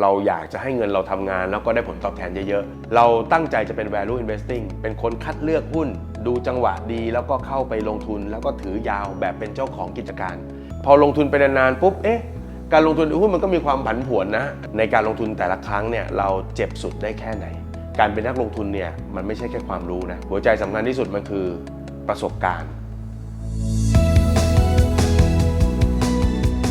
เราอยากจะให้เงินเราทำงานแล้วก็ได้ผลตอบแทนเยอะๆ เราตั้งใจจะเป็น value investing เป็นคนคัดเลือกหุ้น ดูจังหวะดีแล้วก็เข้าไปลงทุนแล้วก็ถือยาวแบบเป็นเจ้าของกิจการ พอลงทุนไปนานๆปุ๊บ เอ๊ะ การลงทุนในหุ้นมันก็มีความผันผวนนะ ในการลงทุนแต่ละครั้งเนี่ยเราเจ็บสุดได้แค่ไหน การเป็นนักลงทุนเนี่ยมันไม่ใช่แค่ความรู้นะ หัวใจสำคัญที่สุดมันคือประสบการณ์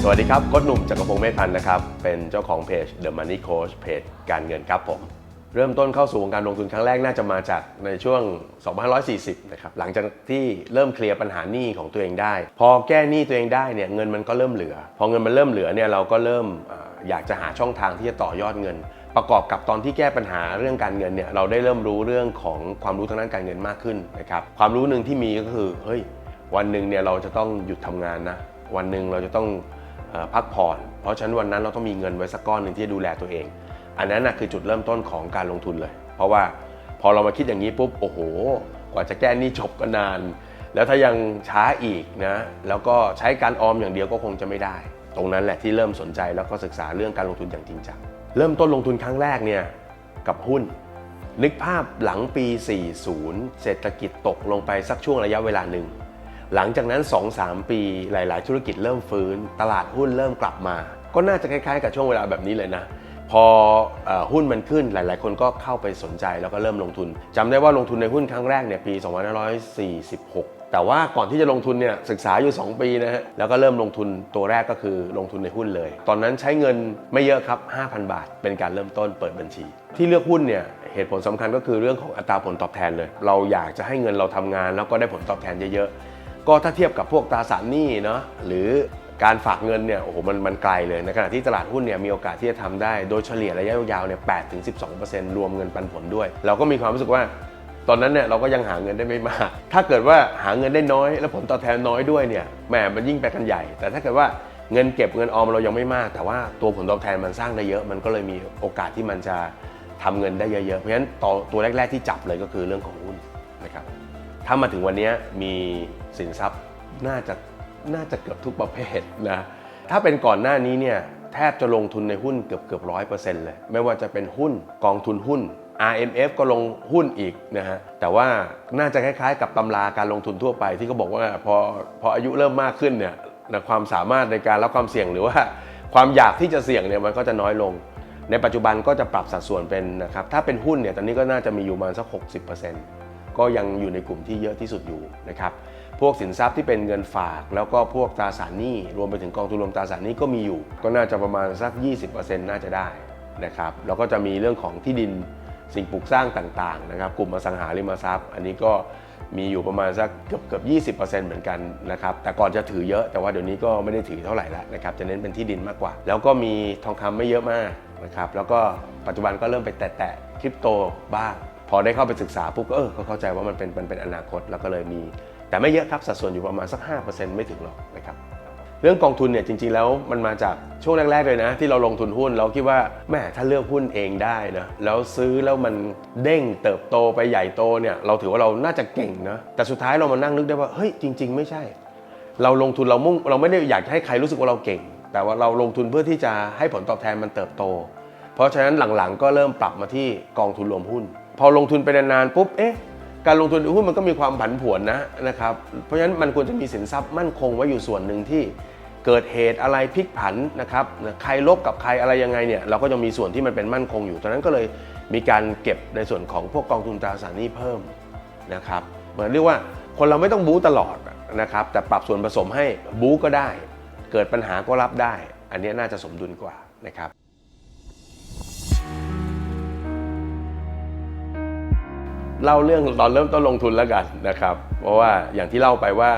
สวัสดีครับโค้ชหนุ่มจักรพงศ์เมธพันธ์นะครับ เป็นเจ้าของเพจ The Money Coach เพจการเงินครับผม เริ่มต้นเข้าสู่วงการลงทุนครั้งแรกน่าจะมาจากในช่วง 2540 นะครับ หลังจากที่เริ่มเคลียร์ปัญหาหนี้ของตัวเองได้ พอแก้หนี้ตัวเองได้เนี่ยเงินมันก็เริ่มเหลือ พอเงินมันเริ่มเหลือเนี่ยเราก็เริ่มอยากจะหาช่องทางที่จะต่อยอดเงิน ประกอบกับตอนที่แก้ปัญหาเรื่องการเงินเนี่ยเราได้เริ่มรู้เรื่องของความรู้ทางด้านการเงินมากขึ้นนะครับความรู้หนึ่งที่มีก็คือเฮ้ยวันหนึ่งเนี่ยเราจะต้องหยุดทำงานนะวันหนึ่งเราจะต้อง พักผ่อน เพราะฉะนั้นวันนั้นเราต้องมีเงินไว้สักก้อนหนึ่งที่จะดูแลตัวเอง อันนั้นนะคือจุดเริ่มต้นของการลงทุนเลย เพราะว่าพอเรามาคิดอย่างนี้ปุ๊บโอ้โห กว่าจะแก้หนี้จบก็นาน แล้วถ้ายังช้าอีกนะ แล้วก็ใช้การออมอย่างเดียวก็คงจะไม่ได้ ตรงนั้นแหละที่เริ่มสนใจแล้วก็ศึกษาเรื่องการลงทุนอย่างจริงจังเริ่มต้นลงทุนครั้งแรกเนี่ยกับหุ้น นึกภาพหลังปี 40 เศรษฐกิจตกลงไปสักช่วงระยะเวลาหนึ่ง หลังจากนั้น 2-3 ปีหลาย ๆ ธุรกิจเริ่มฟื้น ตลาดหุ้นเริ่มกลับมา ก็น่าจะคล้าย ๆ กับช่วงเวลาแบบนี้เลยนะ พออหุ้นมันขึ้นหลาย ๆ คนก็เข้าไปสนใจแล้วก็เริ่มลงทุนจำได้ว่าลงทุนในหุ้นครั้งแรกเนี่ยปี 2546 แต่ว่าก่อนที่จะลงทุนเนี่ยศึกษาอยู่ 2 ปีนะฮะแล้วก็เริ่มลงทุนตัวแรกก็คือลงทุนในหุ้นเลย ตอนนั้นใช้เงินไม่เยอะครับ 5,000 บาท เป็นการเริ่มต้นเปิดบัญชี ที่เลือกหุ้นเนี่ยเหตุผลสำคัญก็คือเรื่องของอัตราผลตอบแทนเลย เราอยากจะให้เงินเราทำงานแล้วก็ได้ผลตอบแทนเยอะๆ ก็ถ้าเทียบกับพวกตราสารหนี้เนาะหรือการฝากเงินเนี่ยโอ้โหมันมันไกลเลยในขณะที่ตลาดหุ้นเนี่ยมีโอกาสที่จะทำได้โดยเฉลี่ยระยะยาวเนี่ย8ถึง12รวมเงินปันผลด้วย เราก็มีความรู้สึกว่าตอนนั้นเนี่ยเราก็ยังหาเงินได้ไม่มาก ถ้าเกิดว่าหาเงินได้น้อย แล้วผลตอบแทนน้อยด้วยเนี่ยแหมมันยิ่งไปกันใหญ่ แต่ถ้าเกิดว่าเงินเก็บเงินออมเรายังไม่มาก แต่ว่าตัวผลตอบแทนมันสร้างได้เยอะ มันก็เลยมีโอกาสที่มันจะทำเงินได้เยอะๆ เพราะฉะนั้นตัวแรก ๆที่จับเลยก็คือเรื่องของหุ้นนะครับ ถ้ามาถึงวันนี้มีสินทรัพย์น่าจะน่าจะเกือบทุกประเภทนะถ้าเป็นก่อนหน้านี้เนี่ยแทบจะลงทุนในหุ้นเกือบเกือบร้อยเปอร์เซ็นต์เลย ไม่ว่าจะเป็นหุ้นกองทุนหุ้น RMF ก็ลงหุ้นอีกนะฮะแต่ว่าน่าจะคล้ายๆ กับตำราการลงทุนทั่วไปที่เขาบอกว่าพอพออายุเริ่มมากขึ้นเนี่ยนะความสามารถในการรับความเสี่ยงหรือว่าความอยากที่จะเสี่ยงเนี่ยมันก็จะน้อยลง ในปัจจุบันก็จะปรับสัดส่วนเป็นนะครับถ้าเป็นหุ้นเนี่ยตอนนี้ก็น่าจะมีอยู่ประมาณสัก 60% ก็ยังอยู่ในกลุ่มที่เยอะที่สุดอยู่นะครับพวกสินทรัพย์ที่เป็นเงินฝาก แล้วก็พวกตราสารหนี้รวมไปถึงกองทุนรวมตราสารหนี้ก็มีอยู่ ก็น่าจะประมาณสัก 20%น่าจะได้นะครับแล้วก็จะมีเรื่องของที่ดินสิ่งปลูกสร้างต่างๆนะครับกลุ่มอสังหาริมทรัพย์ อันนี้ก็มีอยู่ประมาณสักเกือบเกือบ20%เหมือนกันนะครับแต่ก่อนจะถือเยอะแต่ว่าเดี๋ยวนี้ก็ไม่ได้ถือเท่าไหร่แล้วนะครับจะเน้นเป็นที่ดินมากกว่า แล้วก็มีทองคำไม่เยอะมากนะครับแล้วก็ปัจจุบันก็เริ่มไปแตะๆคริปโตบ้าง พอได้เข้าไปศึกษาปุ๊บก็เออเข้าใจว่ามันเป็นมันเป็นอนาคตแล้วก็เลยมี แต่ไม่เยอะครับสัดส่วนอยู่ประมาณสัก 5%ไม่ถึงหรอกนะครับเรื่องกองทุนเนี่ยจริงๆแล้วมันมาจากช่วงแรกๆเลยนะ ที่เราลงทุนหุ้นเราคิดว่าแม่ถ้าเลือกหุ้นเองได้นะแล้วซื้อแล้วมันเด้งเติบโตไปใหญ่โตเนี่ยเราถือว่าเราน่าจะเก่งนะแต่สุดท้ายเรามานั่งนึกได้ว่าเฮ้ยจริง ๆ ไม่ใช่ เราลงทุนเรามุ่งเราไม่ได้อยากให้ใครรู้สึกว่าเราเก่ง แต่ว่าเราลงทุนเพื่อที่จะให้ผลตอบแทนมันเติบโต เพราะฉะนั้นหลังๆก็เริ่มปรับมาที่กองทุนรวมหุ้น พอลงทุนไปนานๆปุ๊บ เอ๊ะ การลงทุนในหุ้นมันก็มีความผันผวนนะนะครับ เพราะฉะนั้นมันควรจะมีสินทรัพย์มั่นคงไว้อยู่ส่วนหนึ่งที่เกิดเหตุอะไรพลิกผันนะครับ ใครลบกับใครอะไรยังไงเนี่ยเราก็จะมีส่วนที่มันเป็นมั่นคงอยู่ตอนนั้นก็เลยมีการเก็บในส่วนของพวกกองทุนตราสารหนี้เพิ่มนะครับเหมือนเรียกว่าคนเราไม่ต้องบู๊ตลอดนะครับแต่ปรับส่วนผสมให้บู๊ก็ได้ เกิดปัญหาก็รับได้ อันนี้น่าจะสมดุลกว่านะครับ เล่าเรื่องตอนเริ่มต้นลงทุนแล้วกันนะครับ เพราะว่าอย่างที่เล่าไปว่า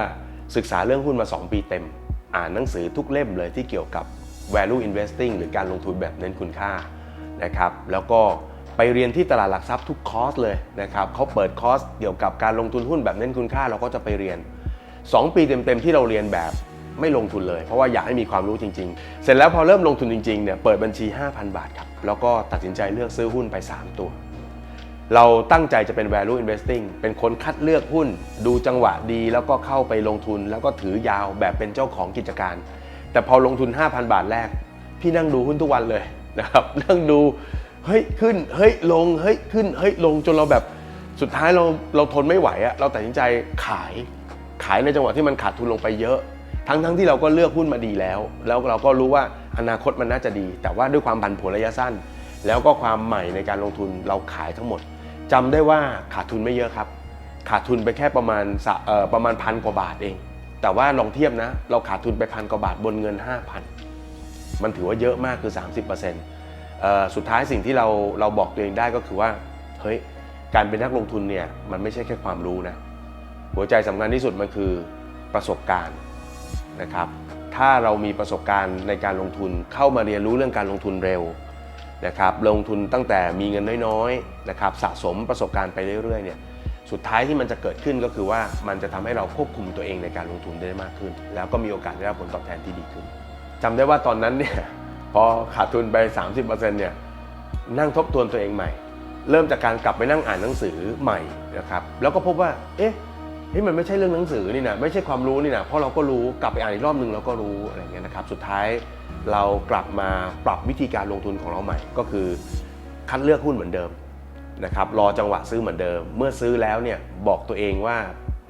ศึกษาเรื่องหุ้นมา 2 ปีเต็ม อ่านหนังสือทุกเล่มเลยที่เกี่ยวกับ value investing หรือการลงทุนแบบเน้นคุณค่านะครับ แล้วก็ไปเรียนที่ตลาดหลักทรัพย์ทุกคอร์สเลยนะครับเขาเปิดคอร์สเกี่ยวกับการลงทุนหุ้นแบบเน้นคุณค่าเราก็จะไปเรียน 2 ปีเต็มๆที่เราเรียนแบบไม่ลงทุนเลย เพราะว่าอยากให้มีความรู้จริง ๆ เสร็จแล้วพอเริ่มลงทุนจริงๆเนี่ยเปิดบัญชี 5,000 บาทครับแล้วก็ตัดสินใจเลือกซื้อหุ้นไป 3 ตัว เราตั้งใจจะเป็น value investing เป็นคนคัดเลือกหุ้น ดูจังหวะดีแล้วก็เข้าไปลงทุน แล้วก็ถือยาวแบบเป็นเจ้าของกิจการ แต่พอลงทุน 5,000 บาทแรก พี่นั่งดูหุ้นทุกวันเลยนะครับนั่งดูเฮ้ยขึ้นเฮ้ยลงเฮ้ยขึ้นเฮ้ยลงจนเราแบบสุดท้ายเราเราทนไม่ไหวอะเราตัดสินใจขายขายในจังหวะที่มันขาดทุนลงไปเยอะ ทั้งทั้งที่เราก็เลือกหุ้นมาดีแล้ว แล้วเราก็รู้ว่าอนาคตมันน่าจะดี แต่ว่าด้วยความผันผวนระยะสั้น แล้วก็ความใหม่ในการลงทุนเราขายทั้งหมด จำได้ว่าขาดทุนไม่เยอะครับ ขาดทุนไปแค่ประมาณสะเอ่อประมาณพันกว่าบาทเอง แต่ว่าลองเทียบนะ เราขาดทุนไปพันกว่าบาทบนเงิน 5,000 มันถือว่าเยอะมากคือ 30%เอ่อสุดท้ายสิ่งที่เราเราบอกตัวเองได้ก็คือว่าเฮ้ยการเป็นนักลงทุนเนี่ยมันไม่ใช่แค่ความรู้นะหัวใจสำคัญที่สุดมันคือประสบการณ์นะครับ ถ้าเรามีประสบการณ์ในการลงทุนเข้ามาเรียนรู้เรื่องการลงทุนเร็ว นะครับลงทุนตั้งแต่มีเงินน้อยๆนะครับสะสมประสบการณ์ไปเรื่อยๆเนี่ยสุดท้ายที่มันจะเกิดขึ้นก็คือว่ามันจะทำให้เราควบคุมตัวเองในการลงทุนได้มากขึ้น แล้วก็มีโอกาสได้รับผลตอบแทนที่ดีขึ้นจำได้ว่าตอนนั้นเนี่ยพอขาดทุนไป 30%เนี่ยนั่งทบทวนตัวเองใหม่ เริ่มจากการกลับไปนั่งอ่านหนังสือใหม่นะครับแล้วก็พบว่าเอ๊ะ เฮ้ยมันไม่ใช่เรื่องหนังสือนี่นะไม่ใช่ความรู้นี่นะเพราะเราก็รู้กลับไปอ่านอีกรอบหนึ่งเราก็รู้อะไรเงี้ยนะครับสุดท้ายเรากลับมาปรับวิธีการลงทุนของเราใหม่ ก็คือคัดเลือกหุ้นเหมือนเดิมนะครับรอจังหวะซื้อเหมือนเดิม เมื่อซื้อแล้วเนี่ยบอกตัวเองว่า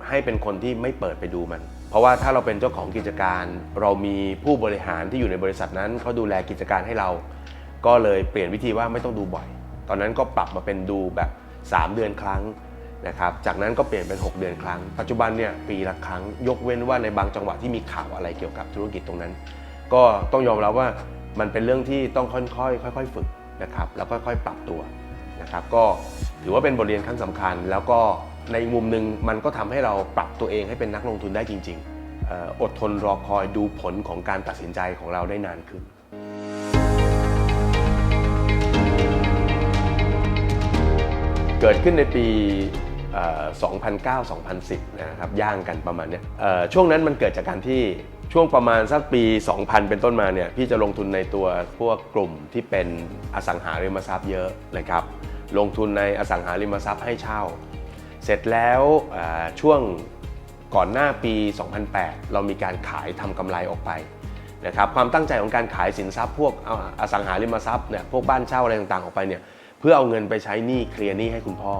ให้เป็นคนที่ไม่เปิดไปดูมัน เพราะว่าถ้าเราเป็นเจ้าของกิจการ เรามีผู้บริหารที่อยู่ในบริษัทนั้นเขาดูแลกิจการให้เรา ก็เลยเปลี่ยนวิธีว่าไม่ต้องดูบ่อย ตอนนั้นก็ปรับมาเป็นดูแบบ 3 เดือนครั้ง นะครับ จากนั้นก็เปลี่ยนเป็น 6 เดือนครั้ง ปัจจุบันเนี่ยปีละครั้ง ยกเว้นว่าในบางจังหวะที่มีข่าวอะไรเกี่ยวกับธุรกิจตรงนั้น ก็ต้องยอมรับว่ามันเป็นเรื่องที่ต้องค่อยๆ ค่อย ๆ ฝึกนะครับ แล้วค่อยๆ ปรับตัวนะครับ ก็ถือว่าเป็นบทเรียนครั้งสำคัญ แล้วก็ในมุมหนึ่งมันก็ทำให้เราปรับตัวเองให้เป็นนักลงทุนได้จริงๆออดทนรอคอยดูผลของการตัดสินใจของเราได้นานขึ้นเกิดขึ้นในปี 2009-2010 นะครับย่างกันประมาณเนี้ยช่วงนั้นมันเกิดจากการที่ช่วงประมาณสักปี 2000 เป็นต้นมาเนี่ยพี่จะลงทุนในตัวพวกกลุ่มที่เป็นอสังหาริมทรัพย์เยอะนะครับลงทุนในอสังหาริมทรัพย์ให้เช่า เสร็จแล้วช่วงก่อนหน้าปี 2008 เรามีการขายทำกำไรออกไปนะครับความตั้งใจของการขายสินทรัพย์พวกออสังหาริมทรัพย์เนี่ยพวกบ้านเช่าอะไรต่างๆออกไปเนี่ยเพื่อเอาเงินไปใช้หนี้เคลียร์หนี้ให้คุณพ่อ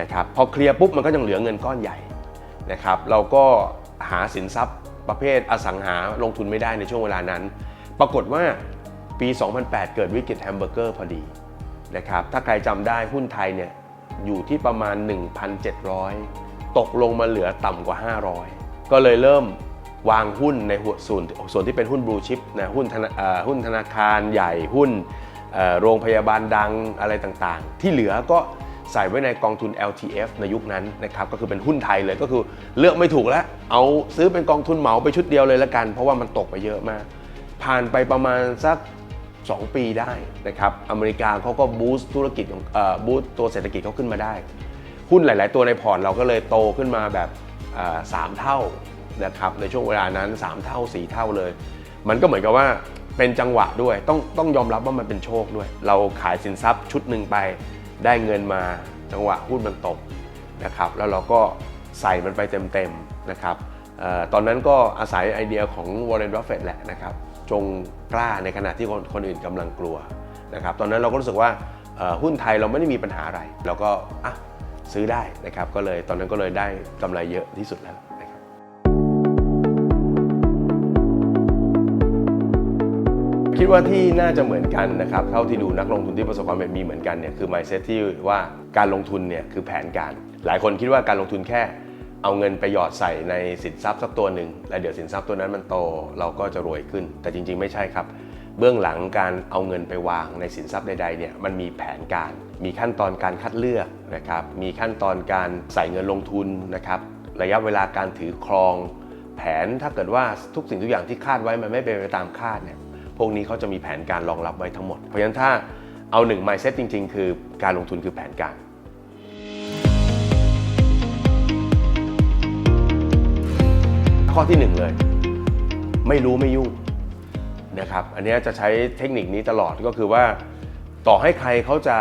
นะครับพอเคลียร์ปุ๊บมันก็ยังเหลือเงินก้อนใหญ่นะครับเราก็หาสินทรัพย์ประเภทอสังหาลงทุนไม่ได้ในช่วงเวลานั้น ปรากฏว่าปี 2008 เกิดวิกฤตแฮมเบอร์เกอร์พอดีนะครับถ้าใครจำได้หุ้นไทยเนี่ยอยู่ที่ประมาณ 1,700 ตกลงมาเหลือต่ำกว่า 500 ก็เลยเริ่มวางหุ้นในหัวส่วนส่วนที่เป็นหุ้นบลูชิพนะหุ้นธนาหุ้นธนาคารใหญ่หุ้นโรงพยาบาลดังอะไรต่างๆ ที่เหลือก็ ใส่ไว้ในกองทุน LTF ในยุคนั้นนะครับก็คือเป็นหุ้นไทยเลยก็คือเลือกไม่ถูกแล้ว เอาซื้อเป็นกองทุนเหมาไปชุดเดียวเลยละกัน เพราะว่ามันตกไปเยอะมาก ผ่านไปประมาณสัก 2 ปีได้นะครับอเมริกาเขาก็บูสต์ธุรกิจของบูสต์ตัวเศรษฐกิจเขาขึ้นมาได้ หุ้นหลาย ๆ ตัวในพอร์ตเราก็เลยโตขึ้นมาแบบสามเท่านะครับในช่วงเวลานั้น 3 เท่า 4 เท่าเลย มันก็เหมือนกับว่าเป็นจังหวะด้วยต้องต้องยอมรับว่ามันเป็นโชคด้วย เราขายสินทรัพย์ชุดหนึ่งไป ได้เงินมาจังหวะหุ้นมันตกนะครับแล้วเราก็ใส่มันไปเต็มๆนะครับออตอนนั้นก็อาศัยไอเดียของวอร์เรนบัฟเฟตแหละนะครับจงกล้าในขณะที่คนคนอื่นกำลังกลัวนะครับตอนนั้นเราก็รู้สึกว่าหุ้นไทยเราไม่ได้มีปัญหาอะไร เราก็อะซื้อได้นะครับก็เลยตอนนั้นก็เลยได้กำไรเยอะที่สุดแล้ว คิดว่าที่น่าจะเหมือนกันนะครับเท่าที่ดูนักลงทุนที่ประสบความสำเร็จมีเหมือนกันเนี่ยคือ mindset ที่ว่าการลงทุนเนี่ยคือแผนการ หลายคนคิดว่าการลงทุนแค่ เอาเงินไปหยอดใส่ในสินทรัพย์สักตัวหนึ่งแล้วเดี๋ยวสินทรัพย์ตัวนั้นมันโตเราก็จะรวยขึ้น แต่จริง ๆ ไม่ใช่ครับ เบื้องหลังการเอาเงินไปวางในสินทรัพย์ใดๆเนี่ยมันมีแผนการ มีขั้นตอนการคัดเลือกนะครับมีขั้นตอนการใส่เงินลงทุนนะครับระยะเวลาการถือครอง แผนถ้าเกิดว่าทุกสิ่งทุกอย่างที่คาดไว้มันไม่เป็นไปตามคาดเนี่ย พวกนี้เขาจะมีแผนการรองรับไว้ทั้งหมด เพราะฉะนั้นถ้าเอาหนึ่ง mindset จริง ๆ คือการลงทุนคือแผนการข้อที่หนึ่งเลย ไม่รู้ไม่ยุ่งนะครับอันนี้จะใช้เทคนิคนี้ตลอดก็คือว่า ต่อให้ใครเขาจะ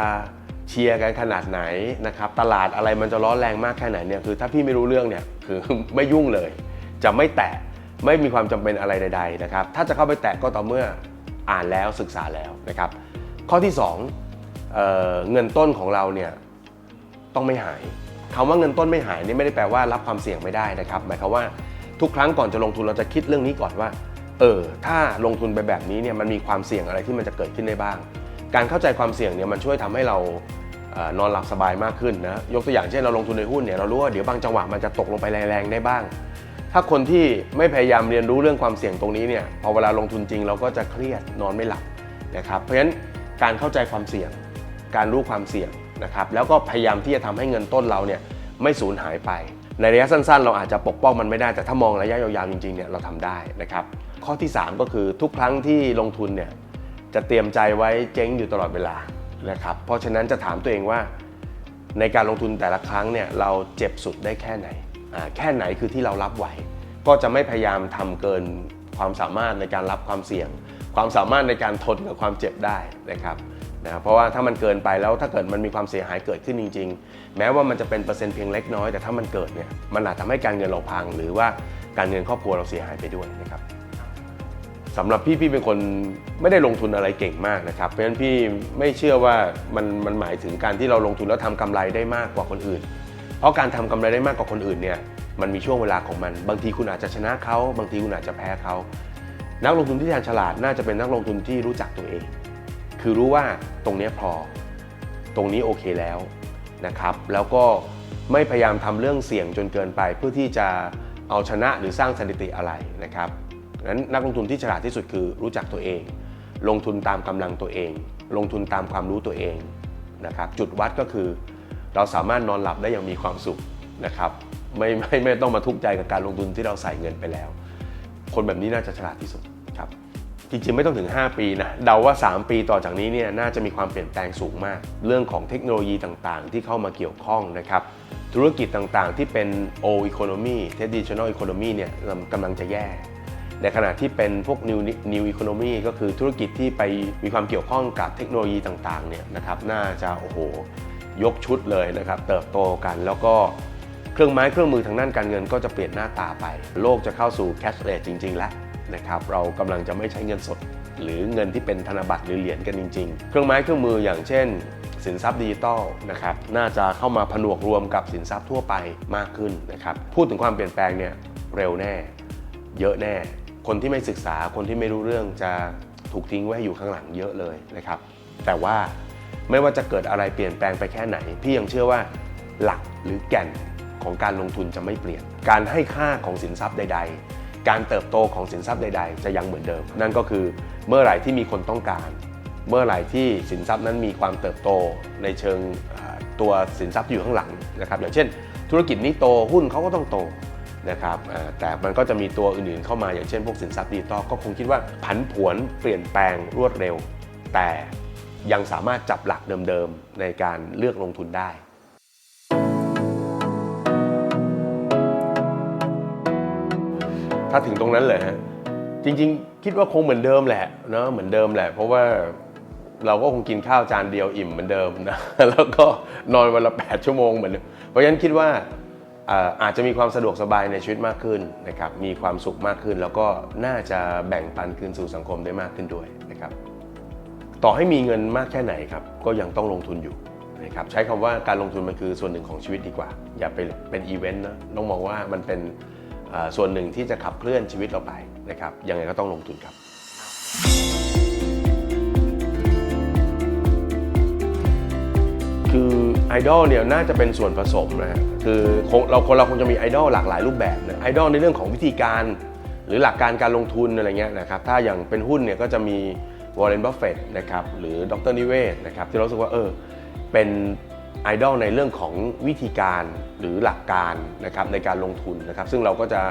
เชียร์กันขนาดไหนนะครับตลาดอะไรมันจะร้อนแรงมากแค่ไหนเนี่ยคือถ้าพี่ไม่รู้เรื่องเนี่ยคือไม่ยุ่งเลย จะไม่แตะไม่มีความจำเป็นอะไรใด ๆนะครับ ถ้าจะเข้าไปแตะก็ต่อเมื่อ อ่านแล้วศึกษาแล้วนะครับ ข้อที่สองเเงินต้นของเราเนี่ยต้องไม่หายคำว่าเงินต้นไม่หายนี่ไม่ได้แปลว่ารับความเสี่ยงไม่ได้นะครับ หมายความว่าทุกครั้งก่อนจะลงทุนเราจะคิดเรื่องนี้ก่อนว่า เออถ้าลงทุนไปแบบนี้เนี่ยมันมีความเสี่ยงอะไรที่มันจะเกิดขึ้นได้บ้าง การเข้าใจความเสี่ยงเนี่ยมันช่วยทำให้เรานอนหลับสบายมากขึ้นนะยกตัวอย่างเช่นเราลงทุนในหุ้นเนี่ยเรารู้ว่าเดี๋ยวบางจังหวะมันจะตกลงไปแรงๆได้บ้าง ถ้าคนที่ไม่พยายามเรียนรู้เรื่องความเสี่ยงตรงนี้เนี่ยพอเวลาลงทุนจริงเราก็จะเครียดนอนไม่หลับนะครับเพราะฉะนั้นการเข้าใจความเสี่ยง การรู้ความเสี่ยงนะครับแล้วก็พยายามที่จะทำให้เงินต้นเราเนี่ยไม่สูญหายไป ในระยะสั้นๆ เราอาจจะปกป้องมันไม่ได้แต่ถ้ามองระยะยาวๆจริงๆเนี่ยเราทำได้นะครับข้อที่ 3 ก็คือทุกครั้งที่ลงทุนเนี่ยจะเตรียมใจไว้เจ๊งอยู่ตลอดเวลานะครับเพราะฉะนั้นจะถามตัวเองว่า ในการลงทุนแต่ละครั้งเนี่ยเราเจ็บสุดได้แค่ไหน แค่ไหนคือที่เรารับไหว ก็จะไม่พยายามทำเกินความสามารถในการรับความเสี่ยง ความสามารถในการทนกับความเจ็บได้นะครับนะเพราะว่าถ้ามันเกินไปแล้วถ้าเกิดมันมีความเสียหายเกิดขึ้นจริง ๆ แม้ว่ามันจะเป็นเปอร์เซ็นต์เพียงเล็กน้อยแต่ถ้ามันเกิดเนี่ยมันอาจทำให้การเงินเราพัง หรือว่าการเงินครอบครัวเราเสียหายไปด้วยนะครับสำหรับพี่พี่เป็นคนไม่ได้ลงทุนอะไรเก่งมากนะครับ เพราะฉะนั้นพี่ไม่เชื่อว่ามันมันหมายถึงการที่เราลงทุนแล้วทำกำไรได้มากกว่าคนอื่น เพราะการทำกำไรได้มากกว่าคนอื่นเนี่ยมันมีช่วงเวลาของมัน บางทีคุณอาจจะชนะเขาบางทีคุณอาจจะแพ้เขานักลงทุนที่แทนฉลาดน่าจะเป็นนักลงทุนที่รู้จักตัวเอง คือรู้ว่าตรงนี้พอ ตรงนี้โอเคแล้วนะครับ แล้วก็ไม่พยายามทำเรื่องเสี่ยงจนเกินไป เพื่อที่จะเอาชนะหรือสร้างสถิติอะไรนะครับงั้นนักลงทุนที่ฉลาดที่สุดคือรู้จักตัวเอง ลงทุนตามกำลังตัวเอง ลงทุนตามความรู้ตัวเองนะครับ จุดวัดก็คือ เราสามารถนอนหลับได้อย่างมีความสุขนะครับไม่ไม่ไม่ต้องมาทุกข์ใจกับการลงทุนที่เราใส่เงินไปแล้ว คนแบบนี้น่าจะฉลาดที่สุดครับจริงๆไม่ต้องถึง 5 ปีนะเดาว่า 3 ปีต่อจากนี้เนี่ยน่าจะมีความเปลี่ยนแปลงสูงมาก เรื่องของเทคโนโลยีต่างๆ ที่เข้ามาเกี่ยวข้องนะครับธุรกิจต่างๆ ที่เป็น old economy traditional economy เนี่ยกำลังจะแย่ ในขณะที่เป็นพวก new new economy ก็คือธุรกิจที่ไปมีความเกี่ยวข้องกับเทคโนโลยีต่างๆเนี่ยนะครับน่าจะโอ้โห ยกชุดเลยนะครับเติบโตกันแล้วก็เครื่องไม้เครื่องมือทางด้านการเงินก็จะเปลี่ยนหน้าตาไป โลกจะเข้าสู่ cashless จริง ๆ แล้วนะครับเรากำลังจะไม่ใช้เงินสด หรือเงินที่เป็นธนบัตรหรือเหรียญกันจริง ๆ เครื่องไม้เครื่องมืออย่างเช่น สินทรัพย์ดิจิตอลนะครับน่าจะเข้ามาผนวกรวมกับสินทรัพย์ทั่วไปมากขึ้นนะครับพูดถึงความเปลี่ยนแปลงเนี่ยเร็วแน่ เยอะแน่ คนที่ไม่ศึกษาคนที่ไม่รู้เรื่องจะถูกทิ้งไว้อยู่ข้างหลังเยอะเลยนะครับแต่ว่า ไม่ว่าจะเกิดอะไรเปลี่ยนแปลงไปแค่ไหน พี่ยังเชื่อว่าหลักหรือแก่นของการลงทุนจะไม่เปลี่ยน การให้ค่าของสินทรัพย์ใด ๆ การเติบโตของสินทรัพย์ใด ๆ จะยังเหมือนเดิม นั่นก็คือเมื่อไหร่ที่มีคนต้องการ เมื่อไหร่ที่สินทรัพย์นั้นมีความเติบโตในเชิงตัวสินทรัพย์ที่อยู่ข้างหลังนะครับอย่างเช่น ธุรกิจนี้โตหุ้นเขาก็ต้องโตนะครับแต่มันก็จะมีตัวอื่นๆเข้ามาอย่างเช่นพวกสินทรัพย์ดิจิตอลก็คงคิดว่าผันผวนเปลี่ยนแปลงรวดเร็ว แต่ ยังสามารถจับหลักเดิมๆในการเลือกลงทุนได้ถ้าถึงตรงนั้นเลยฮะจริง ๆ คิดว่าคงเหมือนเดิมแหละเนาะเหมือนเดิมแหละ เพราะว่าเราก็คงกินข้าวจานเดียวอิ่มเหมือนเดิมนะแล้วก็นอนวันละ 8 ชั่วโมงเหมือนเดิมเพราะฉะนั้นคิดว่าอ่าอาจจะมีความสะดวกสบายในชีวิตมากขึ้นนะครับมีความสุขมากขึ้น แล้วก็น่าจะแบ่งปันคืนสู่สังคมได้มากขึ้นด้วยนะครับ ต่อให้มีเงินมากแค่ไหนครับก็ยังต้องลงทุนอยู่นะครับใช้คำว่าการลงทุนมันคือส่วนหนึ่งของชีวิตดีกว่า อย่าไปเป็นอีเวนต์นะต้องมองว่ามันเป็นส่วนหนึ่งที่จะขับเคลื่อนชีวิตเราไปนะครับยังไงก็ต้องลงทุนครับ คือไอดอลเนี่ยน่าจะเป็นส่วนผสมนะ คือเราคนเราคงจะมีไอดอลหลากหลายรูปแบบนะไอดอลในเรื่องของวิธีการ หรือหลักการการลงทุนอะไรเงี้ยนะครับถ้าอย่างเป็นหุ้นเนี่ยก็จะมี วอร์เรนบัฟเฟตนะครับหรือดรนิเวศนะครับที่เราสึกว่าเออเป็นไอดอลในเรื่องของวิธีการหรือหลักการนะครับในการลงทุนนะครับ ซึ่งเราก็จะ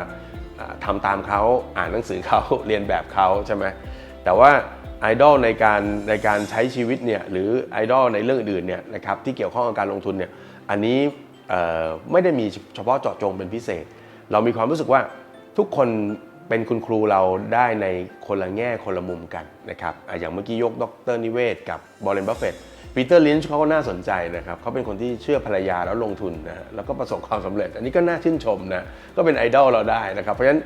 อ่าทำตามเขาอ่านหนังสือเขาเรียนแบบเขาใช่ไหมแต่ว่าไอดอลในการในการใช้ชีวิตเนี่ยหรือไอดอลในเรื่องอื่นเนี่ยนะครับที่เกี่ยวข้องกับการลงทุนเนี่ยอันนี้ไม่ได้มีเฉพาะเจาะจงเป็นพิเศษ เรามีความรู้สึกว่าทุกคน เป็นคุณครูเราได้ในคนละแง่คนละมุมกันนะครับออย่างเมื่อกี้ยกดรนิเวศกับบอลเลนบัฟเฟตปีเตอร์ลินช์เขาก็น่าสนใจนะครับเขาเป็นคนที่เชื่อภรรยาแล้วลงทุนนะแล้วก็ประสบความสำเร็จ อันนี้ก็น่าชื่นชมนะก็เป็นไอดอลเราได้นะครับเพราะฉะนั้น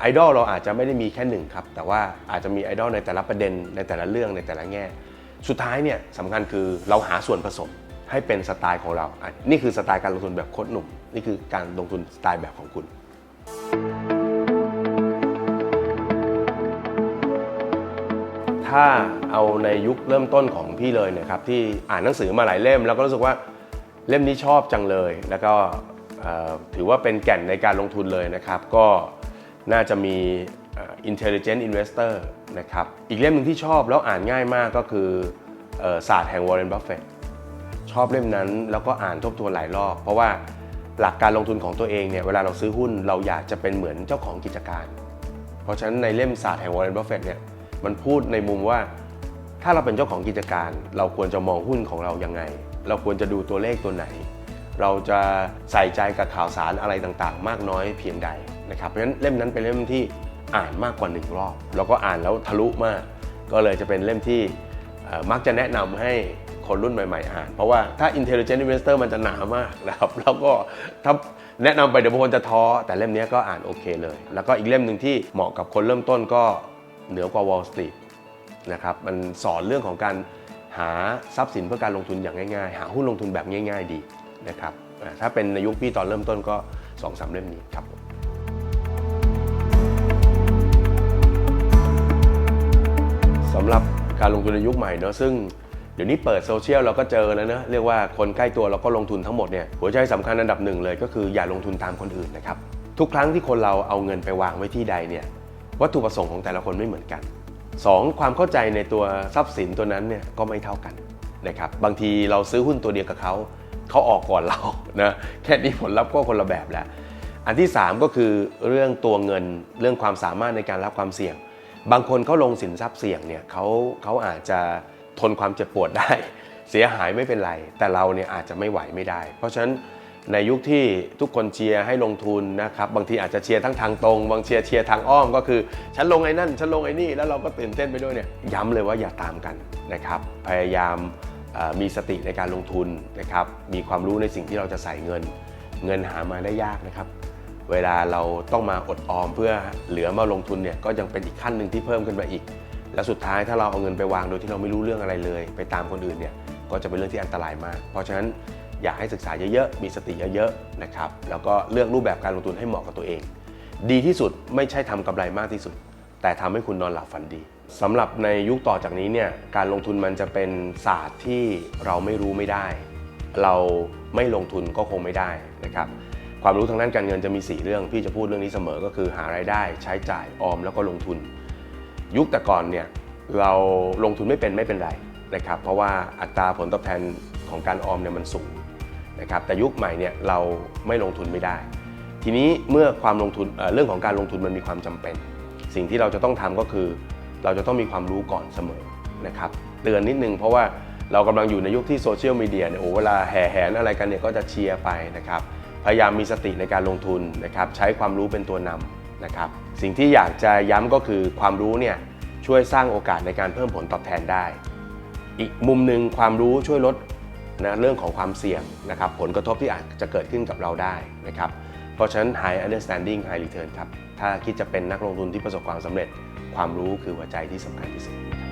ไอดอลเราอาจจะไม่ได้มีแค่หนึ่งครับแต่ว่าอาจจะมีไอดอลในแต่ละประเด็นในแต่ละเรื่องในแต่ละแง่ สุดท้ายเนี่ยสำคัญคือเราหาส่วนผสมให้เป็นสไตล์ของเราอะนี่คือสไตล์การลงทุนแบบโคตรหนุ่ม นี่คือการลงทุนสไตล์แบบของคุณ ถ้าเอาในยุคเริ่มต้นของพี่เลยเนะครับที่อ่านหนังสือมาหลายเล่ม แล้วก็รู้สึกว่าเล่มนี้ชอบจังเลย แล้วก็ถือว่าเป็นแก่นในการลงทุนเลยนะครับ ก็น่าจะมี Intelligent Investor นะครับอีกเล่มหนึ่งที่ชอบแล้วอ่านง่ายมากก็คือศาสตร์แห่ง Warren Buffett ชอบเล่มนั้นแล้วก็อ่านทบทวนหลายรอบ เพราะว่าหลักการลงทุนของตัวเองเนี่ยเวลาเราซื้อหุ้นเราอยากจะเป็นเหมือนเจ้าของกิจการ เพราะฉะนั้นในเล่มศาสตร์แห่งวอร์เรนบัฟเฟตเนี่ย มันพูดในมุมว่า ถ้าเราเป็นเจ้าของกิจการ เราควรจะมองหุ้นของเรายังไง เราควรจะดูตัวเลขตัวไหน เราจะใส่ใจกับข่าวสารอะไรต่างๆ มากน้อยเพียงใดนะครับเพราะฉะนั้นเล่มนั้นเป็นเล่มที่อ่านมากกว่าหนึ่งรอบแล้วก็อ่านแล้วทะลุมาก ก็เลยจะเป็นเล่มที่มักจะแนะนำให้คนรุ่นใหม่ๆอ่าน เพราะว่าถ้า Intelligent Investor มันจะหนามากนะครับ แล้วก็ถ้าแนะนำไปเดี๋ยวบางคนจะท้อ แต่เล่มนี้ก็อ่านโอเคเลย แล้วก็อีกเล่มหนึ่งที่เหมาะกับคนเริ่มต้นก็ เหนือกว่า Wall Street นะครับมันสอนเรื่องของการหาทรัพย์สินเพื่อการลงทุนอย่างง่ายๆ หาหุ้นลงทุนแบบง่าย ๆ ดีนะครับถ้าเป็นในยุคพี่ตอนเริ่มต้นก็2อสเล่มนี้ครับสำหรับการลงทุนในยุคใหม่เนอะซึ่งเดี๋ยวนี้เปิดโซเชียลเราก็เจอแล้วเนอะเรียกว่าคนใกล้ตัวเราก็ลงทุนทั้งหมดเนี่ยหัวใจสำคัญอันดับหนึ่งเลยก็คืออย่าลงทุนตามคนอื่นนะครับทุกครั้งที่คนเราเอาเงินไปวางไว้ที่ใดเนี่ย วัตถุประสงค์ของแต่ละคนไม่เหมือนกันสองความเข้าใจในตัวทรัพย์สินตัวนั้นเนี่ยก็ไม่เท่ากันนะครับบางทีเราซื้อหุ้นตัวเดียวกับเขาเขาออกก่อนเรานะแค่นี้ผลลัพธ์ก็คนละแบบแล้ว อันที่ 3 ก็คือเรื่องตัวเงินเรื่องความสามารถในการรับความเสี่ยง บางคนเขาลงสินทรัพย์เสี่ยงเนี่ยเขาเขาอาจจะทนความเจ็บปวดได้ เสียหายไม่เป็นไร แต่เราเนี่ยอาจจะไม่ไหวไม่ได้ เพราะฉะนั้น ในยุคที่ทุกคนเชียร์ให้ลงทุนนะครับบางทีอาจจะเชียร์ทั้งทางตรง บางเชียร์เชียร์ทางอ้อมก็คือ ฉันลงไอ้นั่น ฉันลงไอ้นี่ แล้วเราก็ตื่นเต้นไปด้วยเนี่ยย้ำเลยว่าอย่าตามกันนะครับพยายามมีสติในการลงทุนนะครับมีความรู้ในสิ่งที่เราจะใส่เงิน เงินหามาได้ยากนะครับ เวลาเราต้องมาอดออมเพื่อเหลือมาลงทุนเนี่ยก็ยังเป็นอีกขั้นหนึ่งที่เพิ่มขึ้นไปอีก แล้วสุดท้ายถ้าเราเอาเงินไปวางโดยที่เราไม่รู้เรื่องอะไรเลย ไปตามคนอื่นเนี่ยก็จะเป็นเรื่องที่อันตรายมาก เพราะฉะนั้น อยากให้ศึกษาเยอะๆ มีสติเยอะๆ นะครับ แล้วก็เลือกรูปแบบการลงทุนให้เหมาะกับตัวเอง ดีที่สุดไม่ใช่ทำกำไรมากที่สุด แต่ทำให้คุณนอนหลับฝันดีสำหรับในยุคต่อจากนี้เนี่ย การลงทุนมันจะเป็นศาสตร์ที่เราไม่รู้ไม่ได้ เราไม่ลงทุนก็คงไม่ได้นะครับ ความรู้ทางด้านการเงินจะมี 4 เรื่อง พี่จะพูดเรื่องนี้เสมอ ก็คือหารายได้ ใช้จ่าย ออม แล้วก็ลงทุน ยุคแต่ก่อนเนี่ยเราลงทุนไม่เป็นไม่เป็นไรนะครับ เพราะว่าอัตราผลตอบแทนของการออมเนี่ยมันสูง นะครับแต่ยุคใหม่เนี่ยเราไม่ลงทุนไม่ได้ ทีนี้เมื่อความลงทุนเเรื่องของการลงทุนมันมีความจำเป็น สิ่งที่เราจะต้องทำก็คือ เราจะต้องมีความรู้ก่อนเสมอนะครับเตือนนิดนึงเพราะว่าเรากำลังอยู่ในยุคที่โซเชียลมีเดียเนี่ยโอ้เวลาแห่แหนอะไรกันเนี่ยก็จะเชียร์ไปนะครับพยายามมีสติในการลงทุนนะครับใช้ความรู้เป็นตัวนำนะครับสิ่งที่อยากจะย้ำก็คือความรู้เนี่ยช่วยสร้างโอกาสในการเพิ่มผลตอบแทนได้ อีกมุมหนึ่งความรู้ช่วยลด นะเรื่องของความเสี่ยงนะครับผลกระทบที่อาจจะเกิดขึ้นกับเราได้นะครับเพราะฉะนั้น high understanding high return ครับถ้าคิดจะเป็นนักลงทุนที่ประสบความสำเร็จ ความรู้คือหัวใจที่สำคัญที่สุด